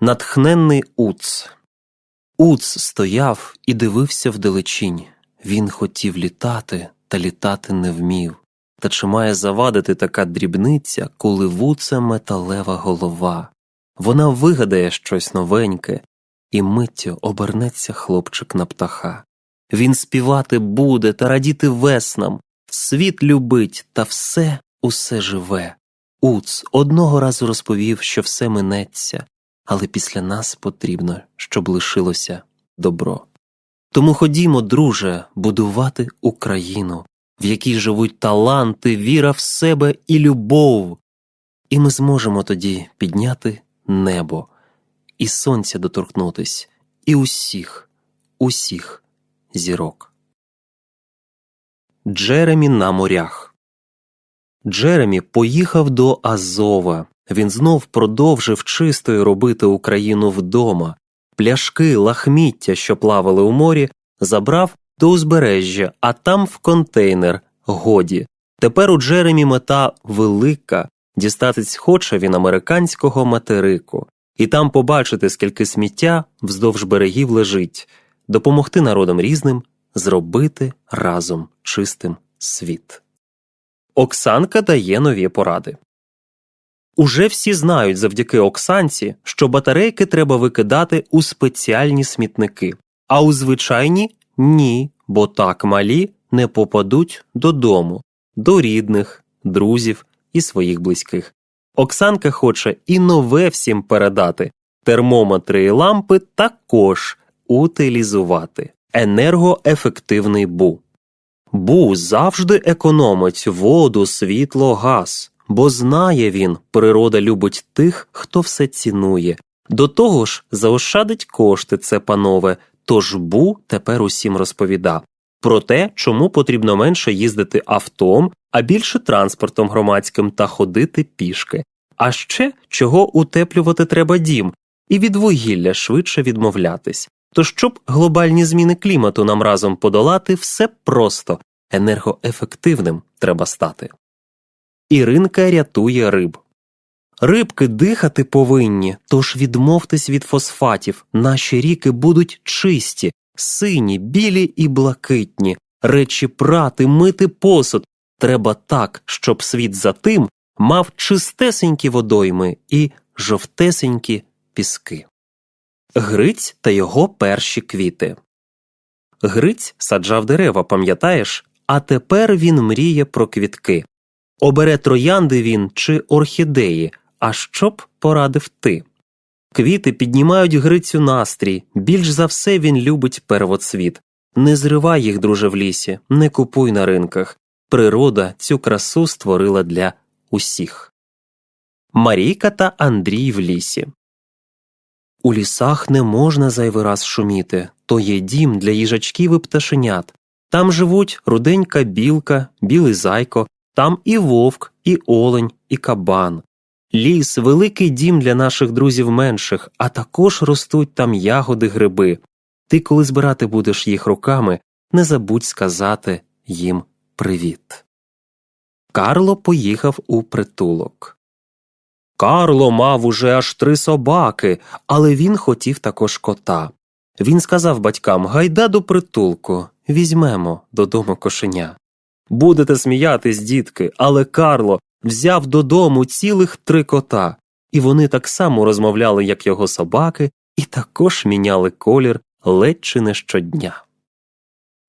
Натхненний Уц. Уц стояв і дивився вдалечінь. Він хотів літати, та літати не вмів. Та чи має завадити така дрібниця, коли вуце металева голова? Вона вигадає щось новеньке, і миттю обернеться хлопчик на птаха. Він співати буде та радіти веснам, світ любить та все, усе живе. Уц одного разу розповів, що все минеться, але після нас потрібно, щоб лишилося добро. Тому ходімо, друже, будувати Україну, в якій живуть таланти, віра в себе і любов. І ми зможемо тоді підняти небо, і сонця доторкнутись, і усіх, усіх зірок. Джеремі на морях Джеремі поїхав до Азова. Він знов продовжив чистою робити Україну вдома. Пляшки, лахміття, що плавали у морі, забрав до узбережжя, а там в контейнер. Годі. Тепер у Джеремі мета велика. Дістатись хоче він американського материку, і там побачити, скільки сміття вздовж берегів лежить, допомогти народам різним зробити разом чистим світ. Оксанка дає нові поради. Уже всі знають завдяки Оксанці, що батарейки треба викидати у спеціальні смітники, а у звичайні ні, бо так малі не попадуть додому, до рідних, друзів і своїх близьких. Оксанка хоче і нове всім передати термометри і лампи також утилізувати. Енергоефективний бу. Бу завжди економить воду, світло, газ, бо знає він, природа любить тих, хто все цінує. До того ж, заощадить кошти це, панове, тож Бу тепер усім розповіда про те, чому потрібно менше їздити автом, а більше транспортом громадським та ходити пішки. А ще чого утеплювати треба дім, і від вугілля швидше відмовлятись. То щоб глобальні зміни клімату нам разом подолати, все просто енергоефективним треба стати. Іринка рятує риб. Рибки дихати повинні, тож відмовтесь від фосфатів, наші ріки будуть чисті, сині, білі і блакитні, речі прати, мити посуд. Треба так, щоб світ за тим мав чистесенькі водойми і жовтесенькі піски. Гриць та його перші квіти. Гриць саджав дерева, пам'ятаєш, а тепер він мріє про квітки. Обере троянди він чи орхідеї, а що б порадив ти? Квіти піднімають Грицю настрій, більш за все він любить первоцвіт. Не зривай їх, друже, в лісі, не купуй на ринках. Природа цю красу створила для усіх. Марійка та Андрій в лісі. У лісах не можна зайвий раз шуміти то є дім для їжачків і пташенят. Там живуть руденька білка, білий зайко, там і вовк, і олень, і кабан. Ліс великий дім для наших друзів менших, а також ростуть там ягоди, гриби. Ти, коли збирати будеш їх руками, не забудь сказати їм привіт. Карло поїхав у притулок. Карло мав уже аж три собаки, але він хотів також кота. Він сказав батькам Гайда до притулку, візьмемо додому кошеня. Будете сміятись, дітки, але Карло взяв додому цілих три кота, і вони так само розмовляли, як його собаки, і також міняли колір ледь чи не щодня.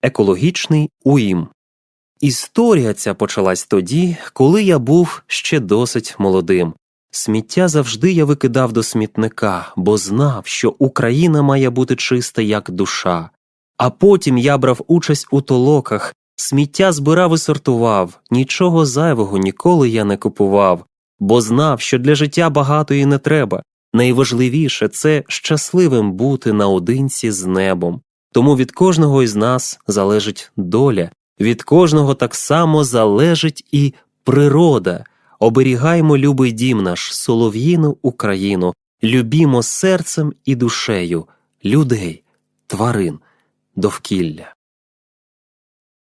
Екологічний уїм Історія ця почалась тоді, коли я був ще досить молодим. Сміття завжди я викидав до смітника, бо знав, що Україна має бути чиста як душа. А потім я брав участь у толоках, сміття збирав і сортував, нічого зайвого ніколи я не купував, бо знав, що для життя багато і не треба. Найважливіше це щасливим бути наодинці з небом. Тому від кожного із нас залежить доля, від кожного так само залежить і природа. Оберігаймо любий дім наш, солов'їну Україну, любімо серцем і душею, людей, тварин, довкілля.